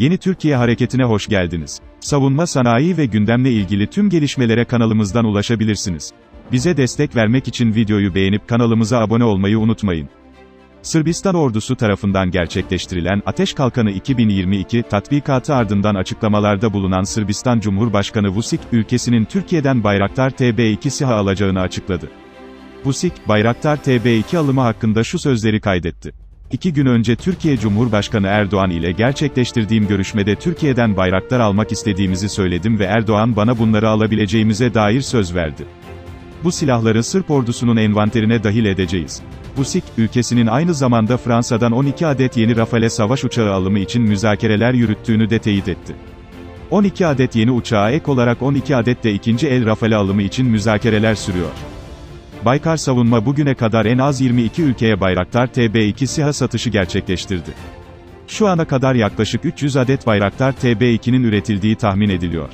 Yeni Türkiye Hareketi'ne hoş geldiniz. Savunma sanayi ve gündemle ilgili tüm gelişmelere kanalımızdan ulaşabilirsiniz. Bize destek vermek için videoyu beğenip kanalımıza abone olmayı unutmayın. Sırbistan ordusu tarafından gerçekleştirilen Ateş Kalkanı 2022 tatbikatı ardından açıklamalarda bulunan Sırbistan Cumhurbaşkanı Vučić, ülkesinin Türkiye'den Bayraktar TB2 SİHA alacağını açıkladı. Vučić, Bayraktar TB2 alımı hakkında şu sözleri kaydetti. İki gün önce Türkiye Cumhurbaşkanı Erdoğan ile gerçekleştirdiğim görüşmede Türkiye'den bayraktar almak istediğimizi söyledim ve Erdoğan bana bunları alabileceğimize dair söz verdi. Bu silahları Sırp ordusunun envanterine dahil edeceğiz. Vučić, ülkesinin aynı zamanda Fransa'dan 12 adet yeni Rafale savaş uçağı alımı için müzakereler yürüttüğünü de teyit etti. 12 adet yeni uçağa ek olarak 12 adet de ikinci el Rafale alımı için müzakereler sürüyor. Baykar Savunma bugüne kadar en az 22 ülkeye Bayraktar TB2 SİHA satışı gerçekleştirdi. Şu ana kadar yaklaşık 300 adet Bayraktar TB2'nin üretildiği tahmin ediliyor.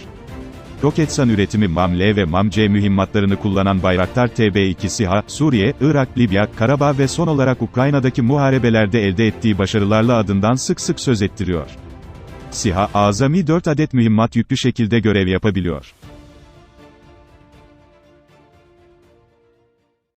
Roketsan üretimi MAM-L ve MAM-C mühimmatlarını kullanan Bayraktar TB2 SİHA, Suriye, Irak, Libya, Karabağ ve son olarak Ukrayna'daki muharebelerde elde ettiği başarılarla adından sık sık söz ettiriyor. SİHA, azami 4 adet mühimmat yüklü şekilde görev yapabiliyor.